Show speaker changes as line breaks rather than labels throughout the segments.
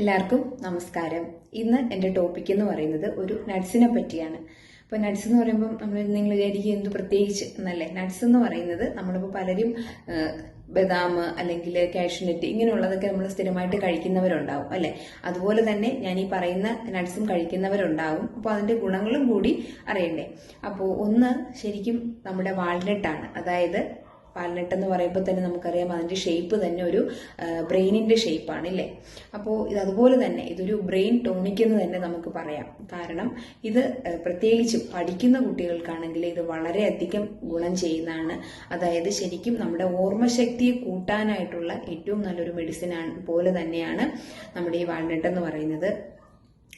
എല്ലാവർക്കും നമസ്കാരം. ഇന്ന് എന്റെ ടോപ്പിക് എന്ന് പറയുന്നത് ഒരു നട്സിനെ പറ്റിയാണ്. അപ്പോൾ നട്സ് എന്ന് പറയുമ്പോൾ നമ്മൾ നിങ്ങൾ വിചാരിക്കുക എന്ത് പ്രത്യേകിച്ച് എന്നല്ലേ? നട്സ് എന്ന് പറയുന്നത് നമ്മളിപ്പോൾ പലരും ബദാം അല്ലെങ്കിൽ കാഷ്യൂനട്ട് ഇങ്ങനെയുള്ളതൊക്കെ നമ്മൾ സ്ഥിരമായിട്ട് കഴിക്കുന്നവരുണ്ടാവും അല്ലേ? അതുപോലെ തന്നെ ഞാൻ ഈ പറയുന്ന നട്സും കഴിക്കുന്നവരുണ്ടാവും. അപ്പോൾ അതിന്റെ ഗുണങ്ങളും കൂടി അറിയണ്ടേ? അപ്പോൾ ഒന്ന് ശരിക്കും നമ്മുടെ വാൾനട്ടാണ് അതായത് വാൽനട്ട് എന്ന് പറയുമ്പോൾ തന്നെ നമുക്കറിയാം അതിന്റെ ഷേപ്പ് തന്നെ ഒരു ബ്രെയിനിന്റെ ഷേപ്പാണ് ഇല്ലേ അപ്പോൾ ഇത് അതുപോലെ തന്നെ ഇതൊരു ബ്രെയിൻ ടോണിക് എന്ന് തന്നെ നമുക്ക് പറയാം. കാരണം ഇത് പ്രത്യേകിച്ചും പഠിക്കുന്ന കുട്ടികൾക്കാണെങ്കിൽ ഇത് വളരെയധികം ഗുണം ചെയ്യുന്നതാണ്. അതായത് ശരിക്കും നമ്മുടെ ഓർമ്മശക്തിയെ കൂട്ടാനായിട്ടുള്ള ഏറ്റവും നല്ലൊരു മെഡിസിൻ പോലെ തന്നെയാണ് നമ്മുടെ ഈ വാൽനട്ട് എന്ന് പറയുന്നത്.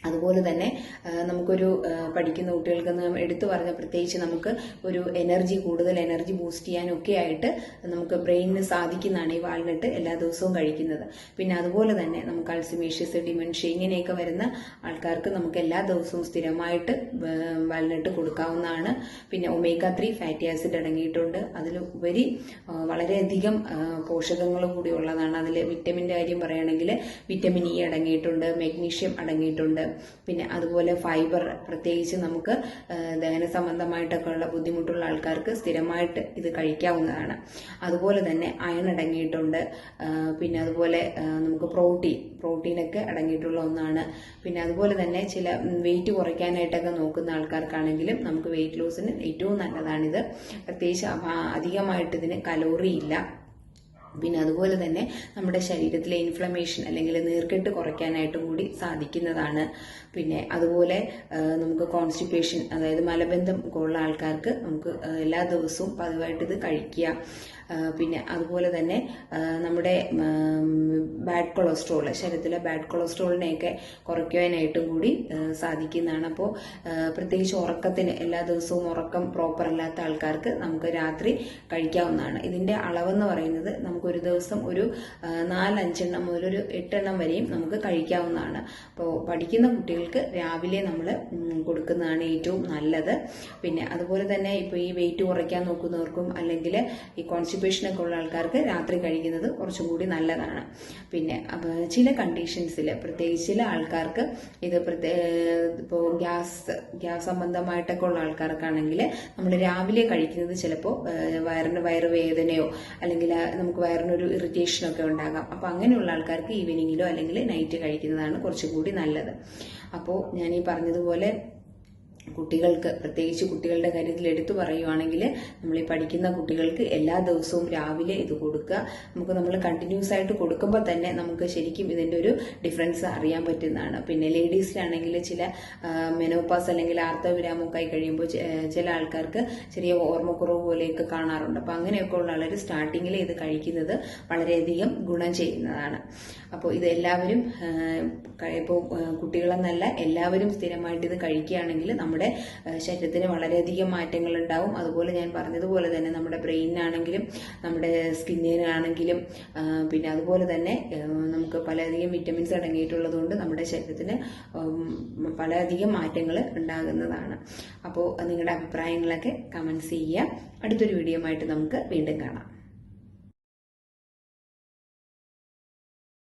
അതുപോലെ തന്നെ നമുക്കൊരു പഠിക്കുന്ന കുട്ടികൾക്ക് എടുത്തു പറഞ്ഞ പ്രത്യേകിച്ച് നമുക്ക് ഒരു എനർജി കൂടുതൽ എനർജി ബൂസ്റ്റ് ചെയ്യാനൊക്കെ ആയിട്ട് നമുക്ക് ബ്രെയിനിന് സാധിക്കുന്നതാണ് ഈ വാൾനട്ട് എല്ലാ ദിവസവും കഴിക്കുന്നത്. പിന്നെ അതുപോലെ തന്നെ നമുക്ക് അൾസിമേഷ്യസ് ഡിമെൻഷ്യ ഇങ്ങനെയൊക്കെ വരുന്ന ആൾക്കാർക്ക് നമുക്ക് എല്ലാ ദിവസവും സ്ഥിരമായിട്ട് വാൾനട്ട് കൊടുക്കാവുന്നതാണ്. പിന്നെ ഒമേഗ ത്രീ ഫാറ്റി ആസിഡ് അടങ്ങിയിട്ടുണ്ട്. ആ, വളരെയധികം പോഷകങ്ങൾ കൂടി ഉള്ളതാണ്. അതിൽ വിറ്റമിന്റെ കാര്യം പറയുകയാണെങ്കിൽ വിറ്റമിൻ ഇ അടങ്ങിയിട്ടുണ്ട് മെഗ്നീഷ്യം അടങ്ങിയിട്ടുണ്ട് പിന്നെ അതുപോലെ ഫൈബർ പ്രത്യേകിച്ച് നമുക്ക് ദഹന സംബന്ധമായിട്ടൊക്കെ ഉള്ള ബുദ്ധിമുട്ടുള്ള ആൾക്കാർക്ക് സ്ഥിരമായിട്ട് ഇത് കഴിക്കാവുന്നതാണ്. അതുപോലെ തന്നെ അയൺ അടങ്ങിയിട്ടുണ്ട്. പിന്നെ അതുപോലെ നമുക്ക് പ്രോട്ടീൻ പ്രോട്ടീനൊക്കെ അടങ്ങിയിട്ടുള്ള ഒന്നാണ്. പിന്നെ അതുപോലെ തന്നെ ചില വെയിറ്റ് കുറയ്ക്കാനായിട്ടൊക്കെ നോക്കുന്ന ആൾക്കാർക്കാണെങ്കിലും നമുക്ക് വെയിറ്റ് ലോസിന് ഏറ്റവും നല്ലതാണിത്. പ്രത്യേകിച്ച് അധികമായിട്ട് ഇതിന് കലോറി ഇല്ല. പിന്നെ അതുപോലെ തന്നെ നമ്മുടെ ശരീരത്തിലെ ഇൻഫ്ലമേഷൻ അല്ലെങ്കിൽ നീർക്കെട്ട് കുറയ്ക്കാനായിട്ടും കൂടി സാധിക്കുന്നതാണ്. പിന്നെ അതുപോലെ നമുക്ക് കോൺസ്റ്റിപ്പേഷൻ അതായത് മലബന്ധം ഉള്ള ആൾക്കാർക്ക് നമുക്ക് എല്ലാ ദിവസവും പതിവായിട്ട് ഇത് കഴിക്കുക. പിന്നെ അതുപോലെ തന്നെ നമ്മുടെ ബാഡ് കൊളസ്ട്രോൾ ശരീരത്തിലെ ബാഡ് കൊളസ്ട്രോളിനെയൊക്കെ കുറയ്ക്കുവാനായിട്ടും കൂടി സാധിക്കുന്നതാണ്. അപ്പോൾ പ്രത്യേകിച്ച് ഉറക്കത്തിന് എല്ലാ ദിവസവും ഉറക്കം പ്രോപ്പർ അല്ലാത്ത ആൾക്കാർക്ക് നമുക്ക് രാത്രി കഴിക്കാവുന്നതാണ്. ഇതിന്റെ അളവെന്ന് പറയുന്നത് നമുക്കൊരു ദിവസം ഒരു നാലഞ്ചെണ്ണം മുതൽ ഒരു എട്ടെണ്ണം വരെയും നമുക്ക് കഴിക്കാവുന്നതാണ്. അപ്പോൾ പഠിക്കുന്ന കുട്ടികൾക്ക് രാവിലെ നമ്മൾ കൊടുക്കുന്നതാണ് ഏറ്റവും നല്ലത്. പിന്നെ അതുപോലെ തന്നെ ഇപ്പോൾ ഈ വെയിറ്റ് കുറയ്ക്കാൻ നോക്കുന്നവർക്കും അല്ലെങ്കിൽ ഈ കോൺസ്റ്റിപ്പേഷനൊക്കെ ഉള്ള ആൾക്കാർക്ക് രാത്രി കഴിക്കുന്നത് കുറച്ചും കൂടി നല്ലതാണ്. പിന്നെ ചില കണ്ടീഷൻസിൽ പ്രത്യേകിച്ച് ചില ആൾക്കാർക്ക് ഇത് ഇപ്പോൾ ഗ്യാസ് ഗ്യാസ് സംബന്ധമായിട്ടൊക്കെ ഉള്ള ആൾക്കാർക്കാണെങ്കിൽ നമ്മൾ രാവിലെ കഴിക്കുന്നത് ചിലപ്പോൾ വയറിന് വയറുവേദനയോ അല്ലെങ്കിൽ നമുക്ക് വയറിനൊരു ഇറിറ്റേഷൻ ഒക്കെ ഉണ്ടാകാം. അപ്പോൾ അങ്ങനെയുള്ള ആൾക്കാർക്ക് ഈവനിങ്ങിലോ അല്ലെങ്കിൽ നൈറ്റ് കഴിക്കുന്നതാണ് കുറച്ചുകൂടി നല്ലത്. അപ്പോൾ ഞാൻ ഈ പറഞ്ഞതുപോലെ കുട്ടികൾക്ക് പ്രത്യേകിച്ച് കുട്ടികളുടെ കാര്യത്തിൽ എടുത്തു പറയുവാണെങ്കിൽ നമ്മൾ ഈ പഠിക്കുന്ന കുട്ടികൾക്ക് എല്ലാ ദിവസവും രാവിലെ ഇത് കൊടുക്കുക. നമുക്ക് നമ്മൾ കണ്ടിന്യൂസ് ആയിട്ട് കൊടുക്കുമ്പോൾ തന്നെ നമുക്ക് ശരിക്കും ഇതിന്റെ ഒരു ഡിഫറൻസ് അറിയാൻ പറ്റുന്നതാണ്. പിന്നെ ലേഡീസിലാണെങ്കിൽ ചില മെനോപ്പാസ് അല്ലെങ്കിൽ ആർത്തവിരാമൊക്കെ ആയി കഴിയുമ്പോൾ ചില ആൾക്കാർക്ക് ചെറിയ ഓർമ്മക്കുറവ് പോലെയൊക്കെ കാണാറുണ്ട്. അപ്പോൾ അങ്ങനെയൊക്കെ ഉള്ള ആളുകൾ സ്റ്റാർട്ടിങ്ങിൽ ഇത് കഴിക്കുന്നത് വളരെയധികം ഗുണം ചെയ്യുന്നതാണ്. അപ്പോൾ ഇത് എല്ലാവരും ഇപ്പോൾ കുട്ടികളെന്നല്ല എല്ലാവരും സ്ഥിരമായിട്ട് ഇത് കഴിക്കുകയാണെങ്കിൽ നമ്മുടെ ശരീരത്തിന് വളരെയധികം മാറ്റങ്ങൾ ഉണ്ടാവും അതുപോലെ ഞാൻ പറഞ്ഞതുപോലെ തന്നെ നമ്മുടെ ബ്രെയിനാണെങ്കിലും നമ്മുടെ സ്കിന്നിനാണെങ്കിലും പിന്നെ അതുപോലെ തന്നെ നമുക്ക് പലയധികം വിറ്റമിൻസ് അടങ്ങിയിട്ടുള്ളതുകൊണ്ട് നമ്മുടെ ശരീരത്തിന് പലയധികം മാറ്റങ്ങൾ ഉണ്ടാകുന്നതാണ്. അപ്പോൾ നിങ്ങളുടെ അഭിപ്രായങ്ങളൊക്കെ കമൻസ് ചെയ്യുക. അടുത്തൊരു വീഡിയോ ആയിട്ട് നമുക്ക് വീണ്ടും കാണാം.